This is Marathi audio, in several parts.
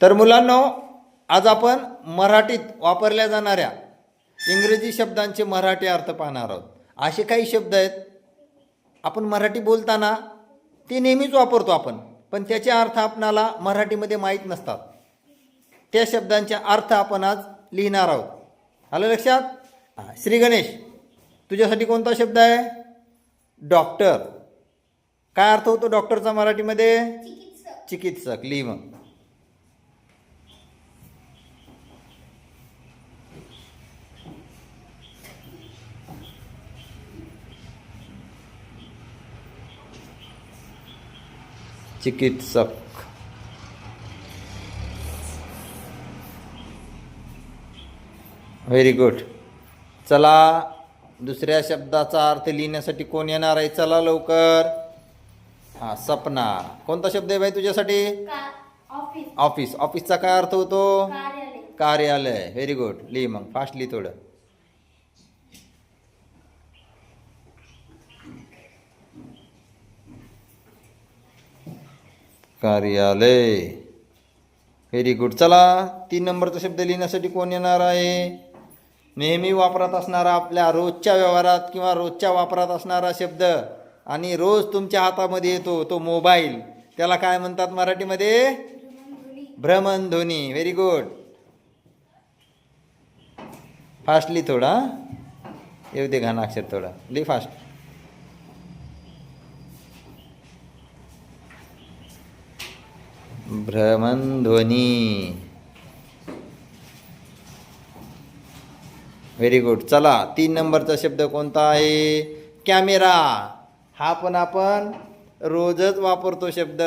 तर मुलांनो आज आपण मराठीत वापरल्या जाणाऱ्या इंग्रजी शब्दांचे मराठी अर्थ पाहणार आहोत. असे काही शब्द आहेत. आपण मराठी बोलताना ते नेहमीच वापरतो आपण पण त्याचे अर्थ आपणाला मराठीमध्ये माहीत नसतात. त्या शब्दांचे अर्थ आपण आज लिहिणार आहोत. आलं लक्षात? हां श्री गणेश तुझ्यासाठी कोणता शब्द आहे? डॉक्टर. काय अर्थ होतो डॉक्टरचा मराठीमध्ये? चिकित्सक. लिह मग. चिकित्सक। व्हेरी गुड चला दुसऱ्या शब्दाचा अर्थ लिहिण्यासाठी कोण येणार आहे? चला लवकर. हां सपना. कोणता शब्द आहे बाई तुझ्यासाठी? ऑफिस. ऑफिस ऑफिसचा काय अर्थ होतो? कार्यालय. कार्यालय. व्हेरी गुड लिह मग. फास्ट लिह थोडं. कार्यालय. व्हेरी गुड चला तीन नंबरचा शब्द लिहिण्यासाठी कोण येणार आहे? नेहमी वापरात असणारा आपल्या रोजच्या व्यवहारात किंवा रोजच्या वापरात असणारा शब्द. आणि रोज तुमच्या हातामध्ये येतो तो मोबाईल. त्याला काय म्हणतात मराठीमध्ये? भ्रमणध्वनी. व्हेरी गुड फास्टली थोडा येऊ दे घाण अक्षर थोडा. ली फास्ट भ्रमणध्वनी व्हेरी गुड चला तीन नंबरचा शब्द कोणता आहे? कॅमेरा हा पण आपण रोजच वापरतो शब्द.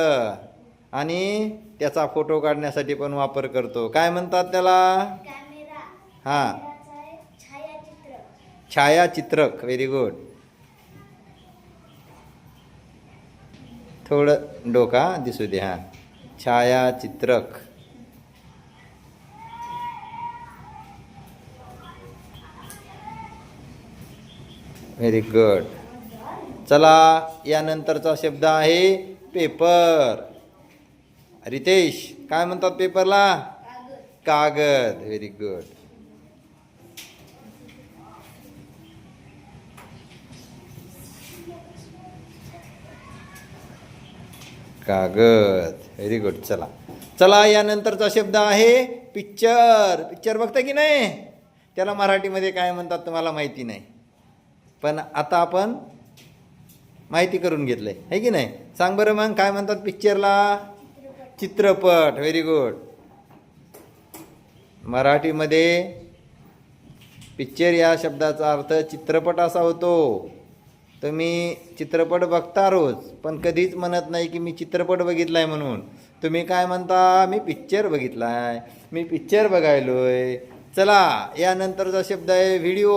आणि त्याचा फोटो काढण्यासाठी पण वापर करतो. काय म्हणतात त्याला? कॅमेरा हां. छायाचित्रक. व्हेरी गुड थोडं डोका दिसू दे हां. छायाचित्रक। व्हेरी गुड चला यानंतरचा शब्द आहे पेपर. रितेश काय म्हणतात पेपरला? कागद. व्हेरी गुड कागद. व्हेरी गुड चला. चला यानंतरचा शब्द आहे पिक्चर पिक्चर बघता की नाही? त्याला मराठीमध्ये काय म्हणतात तुम्हाला माहिती नाही. पण आता आपण माहिती करून घेतलं आहे की नाही? सांग बरं मग काय म्हणतात पिक्चरला चित्रपट. व्हेरी गुड मराठीमध्ये पिक्चर या शब्दाचा अर्थ चित्रपट असा होतो. तुम्ही चित्रपट बघता रोज पण कधीच म्हणत नाही की मी चित्रपट बघितला आहे म्हणून तुम्ही काय म्हणता मी पिक्चर बघितला आहे मी पिक्चर आहे चला यानंतरचा शब्द आहे व्हिडिओ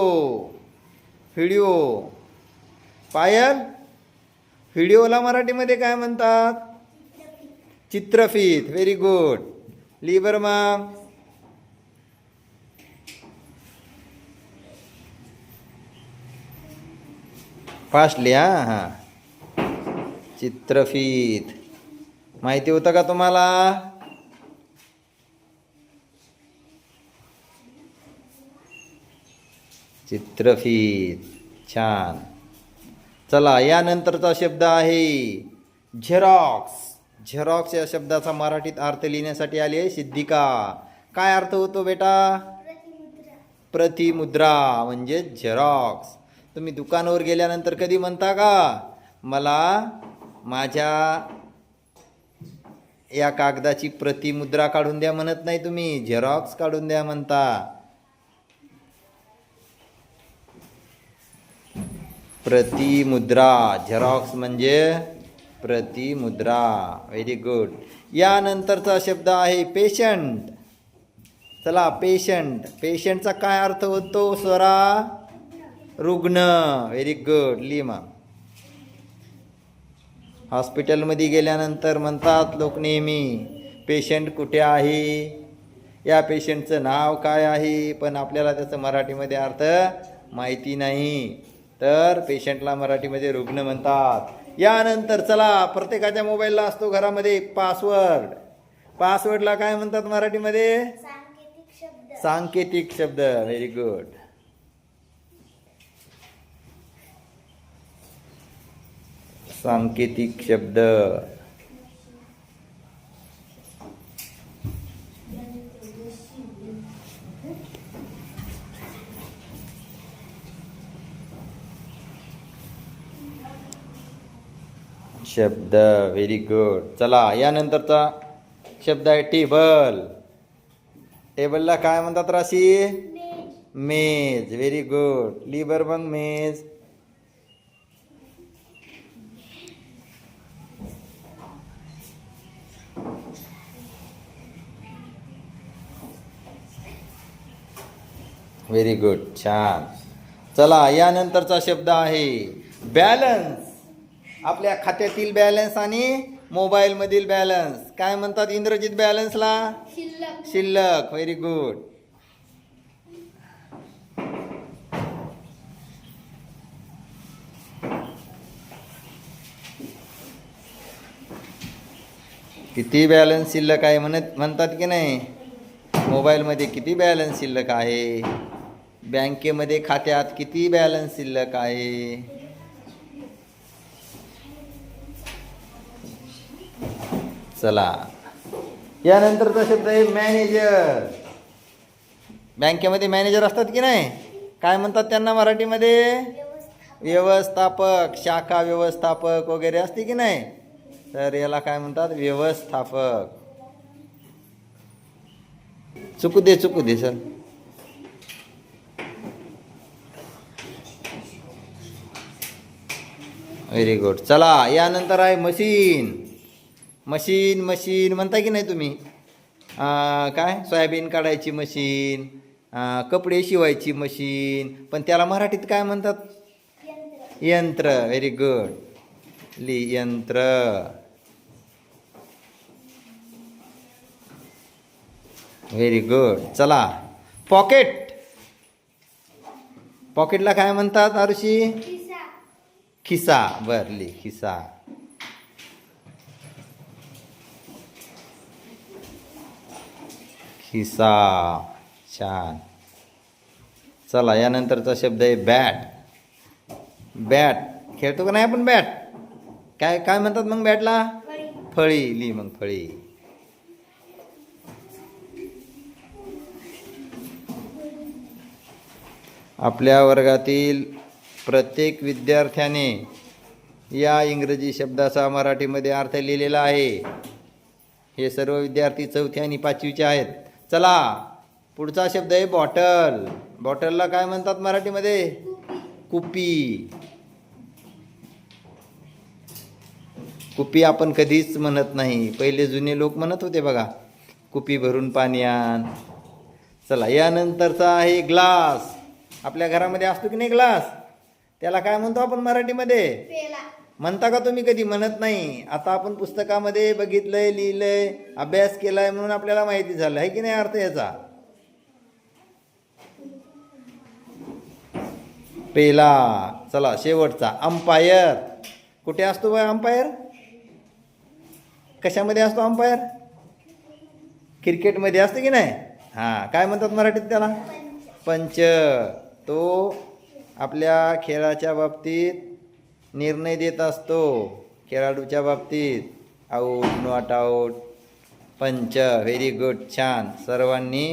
व्हिडिओ पायल व्हिडिओला मराठीमध्ये काय म्हणतात? चित्रफित. व्हेरी गुड लिबर मग. फास्ट लिहा हां. चित्रफित. माहिती होतं का तुम्हाला? चित्रफित. छान. चला यानंतरचा शब्द आहे झेरॉक्स. झेरॉक्स या शब्दाचा मराठीत अर्थ लिहिण्यासाठी आली आहे सिद्धिका. काय अर्थ होतो बेटा? प्रतिमुद्रा. प्रतिमुद्रा म्हणजे झेरॉक्स. तुम्ही दुकानावर गेल्यानंतर कधी म्हणता का मला माझ्या या कागदाची प्रतिमुद्रा काढून द्या म्हणत नाही तुम्ही. झेरॉक्स काढून द्या म्हणता. प्रतिमुद्रा. झेरॉक्स म्हणजे प्रतिमुद्रा. व्हेरी गुड यानंतरचा शब्द आहे पेशंट चला पेशंट पेशंटचा काय अर्थ होतो स्वरा? रुग्ण व्हेरी गुड लिमा. हॉस्पिटलमध्ये गेल्यानंतर म्हणतात लोक नेहमी पेशंट कुठे आहे? या पेशंटचं नाव काय आहे? पण आपल्याला त्याचं मराठीमध्ये अर्थ माहिती नाही. तर पेशंटला मराठीमध्ये रुग्ण म्हणतात. यानंतर चला प्रत्येकाच्या मोबाईलला असतो घरामध्ये पासवर्ड पासवर्डला काय म्हणतात मराठीमध्ये? सांकेतिक शब्द. व्हेरी गुड सांकेतिक शब्द. शब्द व्हेरी गुड चला यानंतरचा शब्द आहे टेबल. टेबलला काय म्हणतात राशी? मेज. मेज व्हेरी गुड लिबर मग मेज. व्हेरी गुड छान. चला यानंतरचा शब्द आहे बॅलन्स आपल्या खात्यातील बॅलन्स आणि मोबाईलमधील बॅलन्स काय म्हणतात इंग्रजीत बॅलन्सला शिल्लक. व्हेरी गुड किती बॅलन्स शिल्लक आहे म्हणत म्हणतात की नाही? मोबाईलमध्ये किती बॅलन्स शिल्लक आहे? बँकेमध्ये खात्यात किती बॅलन्स शिल्लक आहे? चला. यानंतरचा शब्द आहे मॅनेजर. बँकेमध्ये मॅनेजर असतात की नाही? काय म्हणतात त्यांना मराठीमध्ये? व्यवस्थापक. शाखा व्यवस्थापक वगैरे असते की नाही? तर याला काय म्हणतात? व्यवस्थापक. चुकू दे चुकू दे सर व्हेरी गुड चला यानंतर आहे मशीन. Machine machine. म्हणता की नाही तुम्ही? काय? सोयाबीन काढायची मशीन कपडे शिवायची मशीन. पण त्याला मराठीत काय म्हणतात? यंत्र. यंत्र व्हेरी गुड ली यंत्र. व्हेरी गुड चला. पॉकेट पॉकेटला काय म्हणतात आरुषी? खिसा बर बरली खिसा. खिसा छान. चला यानंतरचा शब्द आहे बॅट. बॅट. खेळतो का नाही आपण बॅट? काय काय म्हणतात मग बॅटला? फळी. फळी ली मग फळी. आपल्या वर्गातील प्रत्येक विद्यार्थ्याने या इंग्रजी शब्दाचा मराठीमध्ये अर्थ लिहिलेला आहे. हे सर्व विद्यार्थी चौथी आणि पाचवीचे आहेत. चला पुढचा शब्द आहे बॉटल. बॉटलला काय म्हणतात मराठीमध्ये? कुपी. कुपी आपण कधीच म्हणत नाही. पहिले जुने लोक म्हणत होते बघा कुपी भरून पाणी आण. चला यानंतरचा आहे ग्लास. आपल्या घरामध्ये असतो की नाही ग्लास? त्याला काय म्हणतो आपण मराठीमध्ये? म्हणता का तुम्ही कधी? म्हणत नाही. आता आपण पुस्तकामध्ये बघितलंय लिहिलंय अभ्यास केलाय म्हणून आपल्याला माहिती झालं. आहे की नाही अर्थ याचा? पेला. चला शेवटचा. अंपायर. कुठे असतो बा अंपायर? कशामध्ये असतो अंपायर? क्रिकेटमध्ये असतो की नाही? हां काय म्हणतात मराठीत त्याला? पंच. तो आपल्या खेळाच्या बाबतीत निर्णय देत असतो. खेळाडूच्या बाबतीत आऊट नॉट आऊट पंच व्हेरी गुड छान. सर्वांनी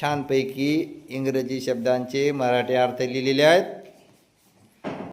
छानपैकी इंग्रजी शब्दांचे मराठी अर्थ लिहिलेले आहेत.